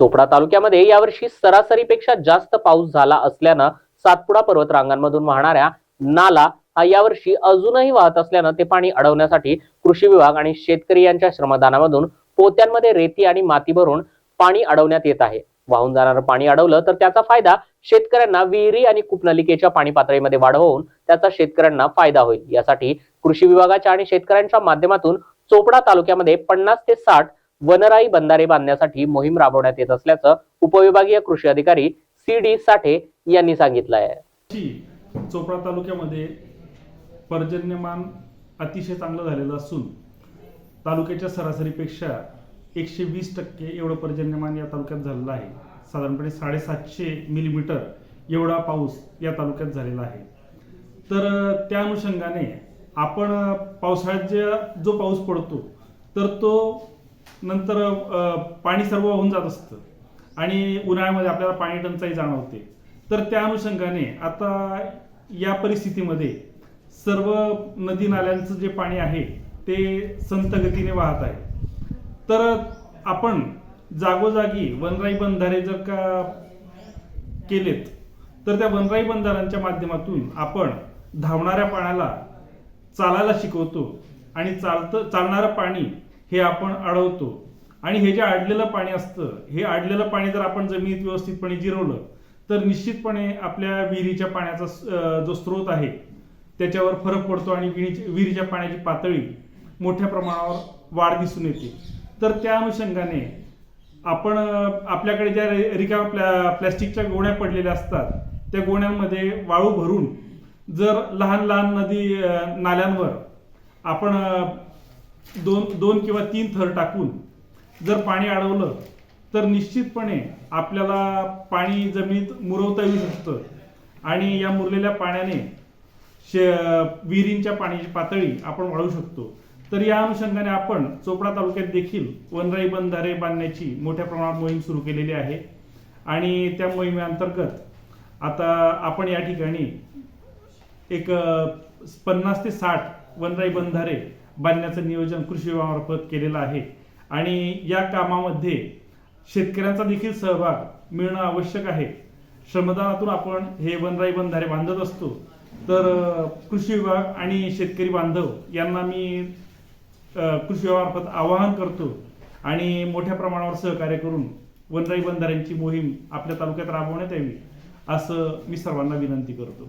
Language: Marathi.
चोपडा तालुक्यामध्ये यावर्षी सरासरीपेक्षा जास्त पाऊस झाला असल्यानं सातपुडा पर्वत रांगांमधून वाहणाऱ्या नाला हा यावर्षी अजूनही वाहत असल्यानं ते पाणी अडवण्यासाठी कृषी विभाग आणि शेतकरी यांच्या श्रमदानामधून पोत्यांमध्ये रेती आणि माती भरून पाणी अडवण्यात येत आहे. वाहून जाणारं पाणी अडवलं तर त्याचा फायदा शेतकऱ्यांना विहिरी आणि कुपनलिकेच्या पाणी पातळीमध्ये वाढ होऊन त्याचा शेतकऱ्यांना फायदा होईल. यासाठी कृषी विभागाच्या आणि शेतकऱ्यांच्या माध्यमातून चोपडा तालुक्यामध्ये पन्नास ते साठ वनराई बंधारे बांधण्यासाठी मोहीम राबवण्यात येत असल्याचं उपविभागीय कृषी अधिकारी सी डी साठे यांनी सांगितलं आहे चोपडा तालुक्यामध्ये पर्जन्यमान अतिशय चांगलं झालेलं असून तालुक्याच्या सरासरीपेक्षा एकशे वीस टक्के एवढं पर्जन्यमान या तालुक्यात झालेलं आहे. साधारणपणे साडेसातशे मिलीमीटर एवढा पाऊस या तालुक्यात झालेला आहे. तर त्या अनुषंगाने आपण पावसाळ्यात जो पाऊस पडतो तर तो नंतर पाणी सर्व होऊन जात असतं. आणि उन्हाळ्यामध्ये आपल्याला पाणी टंचाई जाणवते. तर त्या अनुषंगाने आता या परिस्थितीमध्ये सर्व नदी नाल्यांचं जे पाणी आहे ते संत गतीने वाहत आहे. तर आपण जागोजागी वनराई बंधारे जर का केलेत तर त्या वनराई बंधाऱ्यांच्या माध्यमातून आपण धावणाऱ्या पाण्याला चालायला शिकवतो आणि चालतं चालणारं पाणी हे आपण अडवतो. आणि हे जे अडलेलं पाणी असतं हे अडलेलं पाणी जर आपण जमिनीत व्यवस्थितपणे जिरवलं तर निश्चितपणे आपल्या विहिरीच्या पाण्याचा स- जो स्रोत आहे त्याच्यावर फरक पडतो आणि विहिरीच्या विहिरीच्या पाण्याची पातळी मोठ्या प्रमाणावर वाढ दिसून येते. तर त्या अनुषंगाने आपण आपल्याकडे ज्या रिका रिकाम्या प्लॅ प्लॅस्टिकच्या गोण्या पडलेल्या असतात त्या गोण्यांमध्ये वाळू भरून जर लहान लहान नदी नाल्यांवर आपण दोन दोन किंवा तीन थर टाकून जर पाणी अडवलं तर निश्चितपणे आपल्याला पाणी जमिनीत मुरवता येऊ शकतं. आणि या मुरलेल्या पाण्याने शे विहिरींच्या पाण्याची पातळी आपण वाढवू शकतो. तर या अनुषंगाने आपण चोपडा तालुक्यात देखील वनराई बंधारे बांधण्याची मोठ्या प्रमाणात मोहीम सुरू केलेली आहे. आणि त्या मोहिमेअंतर्गत आता आपण या ठिकाणी एक पन्नास ते साठ वनराई बंधारे बांधण्याचं नियोजन कृषी विभागामार्फत केलेलं आहे. आणि या कामामध्ये शेतकऱ्यांचा देखील सहभाग मिळणं आवश्यक आहे. श्रमदानातून आपण हे वनराई बंधारे बांधत असतो. तर कृषी विभाग आणि शेतकरी बांधव यांना मी कृषी विभागामार्फत आवाहन करतो आणि मोठ्या प्रमाणावर सहकार्य करून वनराई बंधाऱ्यांची मोहीम आपल्या तालुक्यात राबवण्यात यावी असं मी सर्वांना विनंती करतो.